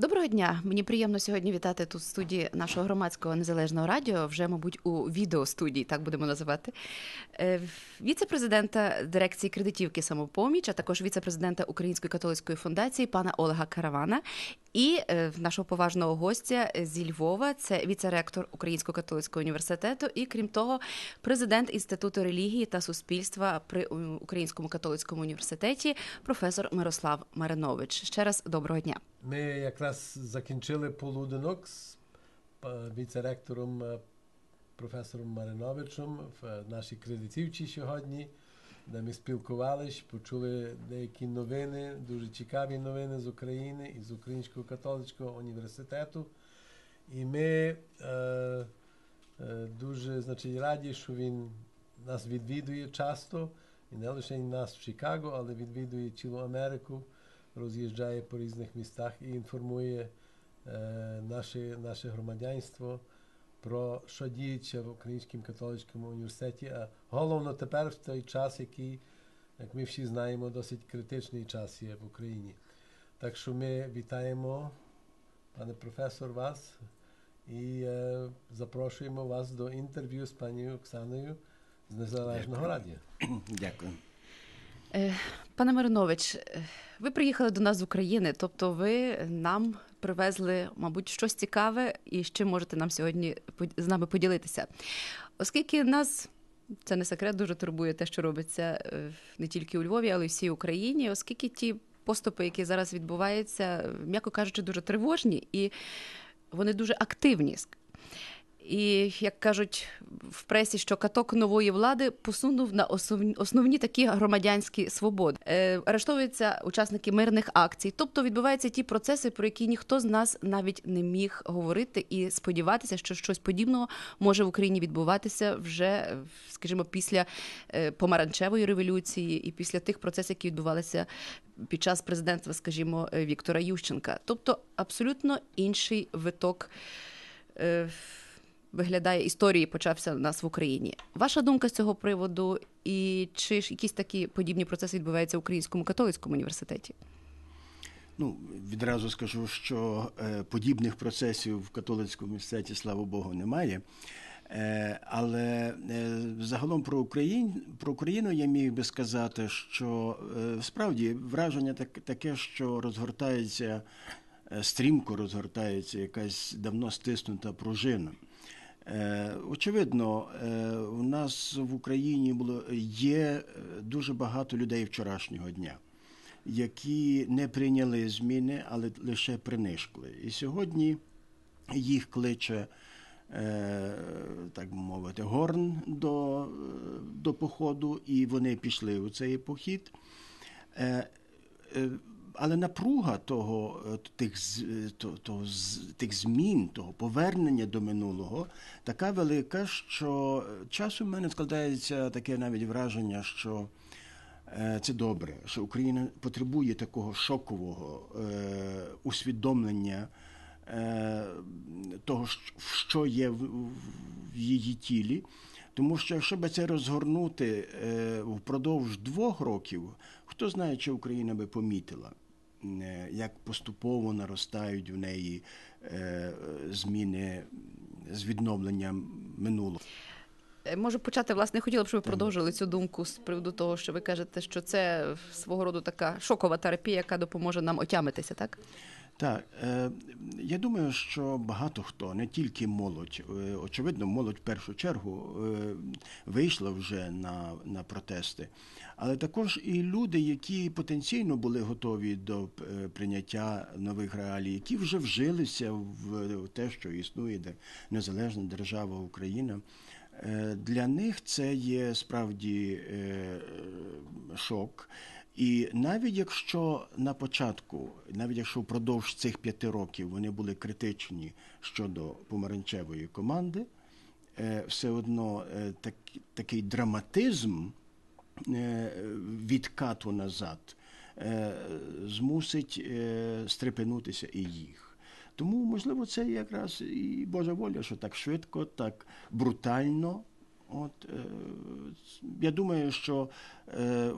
Доброго дня. Мені приємно сьогодні вітати тут в студії нашого громадського незалежного радіо, вже, мабуть, у відеостудії, так будемо називати. Е, віце-президента дирекції кредитівки самопоміч, а також віце-президента Української католицької фундації пана Олега Каравана і е, нашого поважного гостя зі Львова, це віце-ректор Українського католицького університету, і крім того, президент інституту релігії та суспільства при Українському католицькому університеті, професор Мирослав Маринович. Ще раз доброго дня. Ми якраз закінчили полуденок з віце-ректором професором Мариновичем в нашій кредитівці сьогодні, де ми спілкувалися, почули деякі новини, дуже цікаві новини з України і з Українського католицького університету. І ми е, е, дуже значить, раді, що він нас відвідує часто, і не лише нас в Чикаго, але відвідує цілу Америку роз'їжджає по різних містах і інформує е, наше, наше громадянство про що діється в Українському католицькому університеті. А головно тепер в той час, який, як ми всі знаємо, досить критичний час є в Україні. Так що ми вітаємо, пане професор, вас і е, запрошуємо вас до інтерв'ю з пані Оксаною з Незалежного Радіо. Дякую. Е, пане Маринович, е, ви приїхали до нас з України, тобто ви нам привезли, мабуть, щось цікаве і з чим можете нам сьогодні з нами поділитися. Оскільки нас це не секрет, дуже турбує те, що робиться е, не тільки у Львові, але й всій Україні, оскільки ті поступи, які зараз відбуваються, м'яко кажучи, дуже тривожні і вони дуже активні. І як кажуть в пресі, що каток нової влади посунув на основні, такі громадянські свободи. Е, Арештовуються учасники мирних акцій, тобто відбуваються ті процеси, про які ніхто з нас навіть не міг говорити і сподіватися, що щось подібного може в Україні відбуватися вже, скажімо, після е, помаранчевої революції і після тих процесів, які відбувалися під час президентства, скажімо, Віктора Ющенка, тобто абсолютно інший виток. Е, виглядає історії, почався у нас в Україні. Ваша думка з цього приводу, і чи ж якісь такі подібні процеси відбуваються в Українському католицькому університеті? Ну, відразу скажу, що е, подібних процесів в католицькому університеті, слава Богу, немає. Е, але е, загалом про Україну про Україну я міг би сказати, що справді враження так, таке, що розгортається стрімко, розгортається якась давно стиснута пружина. Е, очевидно, е, у нас в Україні було є е, дуже багато людей вчорашнього дня, які не прийняли зміни, але лише принишкли. І сьогодні їх кличе, так би мовити, горн до, до походу, і вони пішли у цей похід. Але напруга того, е, тих того, того, тих змін, того повернення до минулого така велика, що часом в мене складається таке навіть враження, що е, це добре, що Україна потребує такого шокового е, усвідомлення е, того, що є в, її тілі. Тому що, якщо би це розгорнути е, впродовж двох років, хто знає, чи Україна би помітила. Е, як поступово наростають в неї е, зміни з відновленням минулого. Е, можу почати, власне, хотіла б, щоб ви продовжили цю думку з приводу того, що ви кажете, що це свого роду така шокова терапія, яка допоможе нам отямитися, так? Так, е, я думаю, що багато хто, не тільки молодь, е, очевидно, молодь в першу чергу е, вийшла вже на на протести, але також і люди, які потенційно були готові до прийняття нових реалій, які вже вжилися в те, що існує незалежна держава Україна. Для них це є справді шок. І навіть якщо на початку, навіть якщо впродовж цих п'яти років вони були критичні щодо помаранчевої команди, е, все одно е, так, такий драматизм е, відкату назад змусить стрепенутися і їх. Тому, можливо, це якраз і Божа воля, що так швидко, так брутально От е, я думаю, що е,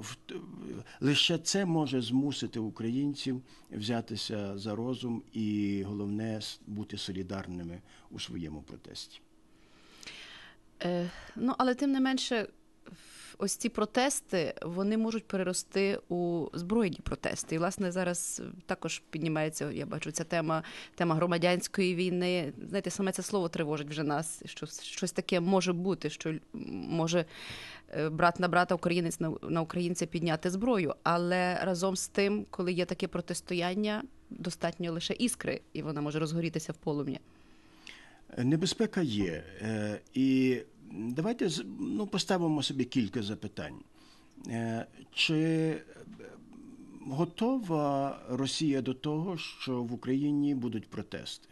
лише це може змусити українців взятися за розум і головне бути солідарними у своєму протесті. Е, ну, але тим не менше, ось ці протести вони можуть перерости у збройні протести. І, власне, зараз також піднімається, я бачу, ця тема тема громадянської війни. Знаєте, саме це слово тривожить вже нас. Що щось таке може бути, що може е, брат на брата, українець на українця підняти зброю. Але разом з тим, коли є таке протистояння, достатньо лише іскри, і вона може розгорітися в полум'я. Небезпека є. Е, і давайте ну, поставимо собі кілька запитань. Е, чи готова Росія до того, що в Україні будуть протести?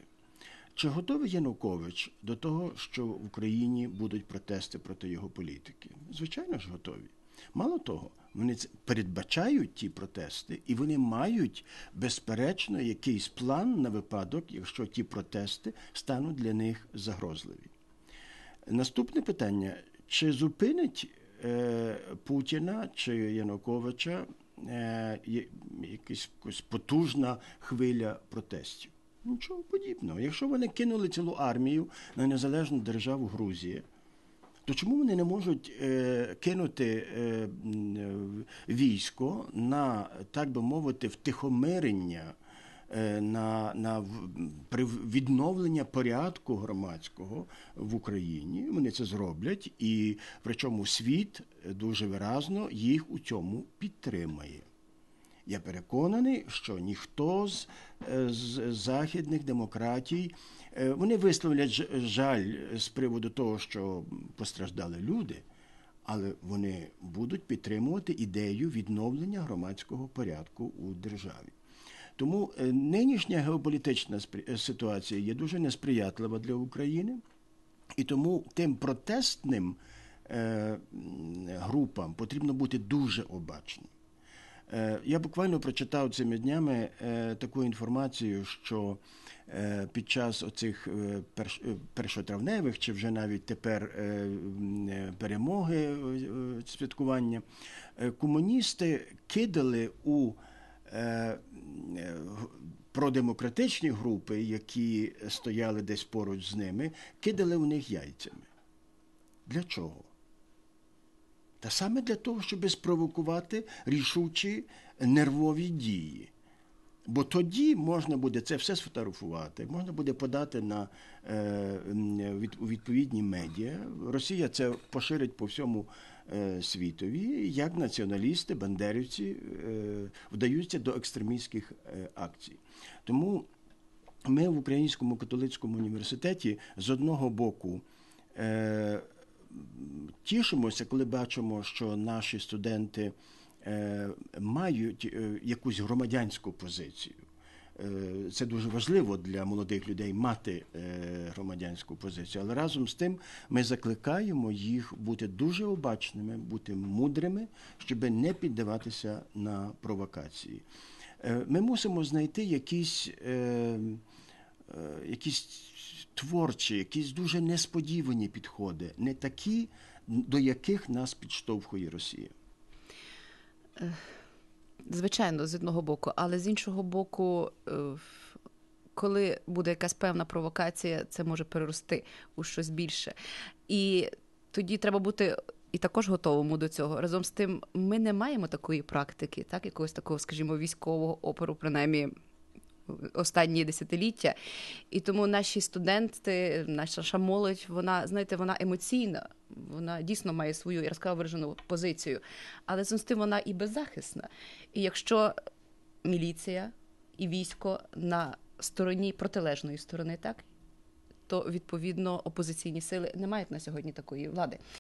Чи готовий Янукович до того, що в Україні будуть протести проти його політики? Звичайно ж, готові. Мало того, вони передбачають ті протести, і вони мають, безперечно, якийсь план на випадок, якщо ті протести стануть для них загрозливі. Наступне питання: чи зупинить е, Путіна чи Януковича е, якась, потужна хвиля протестів? Нічого подібного. Якщо вони кинули цілу армію на незалежну державу Грузія, то чому вони не можуть е, кинути е, військо на, так би мовити, втихомирення, е, на на відновлення порядку громадського в Україні? Вони це зроблять, і причому світ дуже виразно їх у цьому підтримає. Я переконаний, що ніхто з, е, з західних демократій е, вони висловлять жаль з приводу того, що постраждали люди, але вони будуть підтримувати ідею відновлення громадського порядку у державі. Тому е, нинішня геополітична ситуація є дуже несприятлива для України, і тому тим протестним групам потрібно бути дуже обачним. Е, я буквально прочитав цими днями е, таку інформацію, що е, під час оцих першотравневих чи вже навіть тепер перемоги святкування комуністи кидали у продемократичні групи, які стояли десь поруч з ними, кидали у них яйцями. Для чого? Та саме для того, щоб спровокувати рішучі нервові дії. Бо тоді можна буде це все сфотографувати, можна буде подати на е, відповідні медіа. Росія це поширить по всьому е, світові, як націоналісти, бандерівці е, вдаються до екстремістських е, акцій. Тому ми в Українському католицькому університеті з одного боку. Е, тішимося, коли бачимо, що наші студенти е, мають е, якусь громадянську позицію. Е, це дуже важливо для молодих людей мати громадянську позицію. Але разом з тим ми закликаємо їх бути дуже обачними, бути мудрими, щоб не піддаватися на провокації. Ми мусимо знайти якісь, якісь творчі, якісь дуже несподівані підходи, не такі, до яких нас підштовхує Росія. Звичайно, з одного боку, але з іншого боку, е, коли буде якась певна провокація, це може перерости у щось більше. І тоді треба бути. І також готовому до цього. Разом з тим, ми не маємо такої практики, так, якогось такого, скажімо, військового опору, принаймні останні десятиліття. І тому наші студенти, наша молодь, вона знаєте, вона емоційна, вона дійсно має свою яскраво виражену позицію, але з тим вона і беззахисна. І якщо міліція і військо на стороні протилежної сторони, так. То відповідно опозиційні сили не мають на сьогодні такої влади.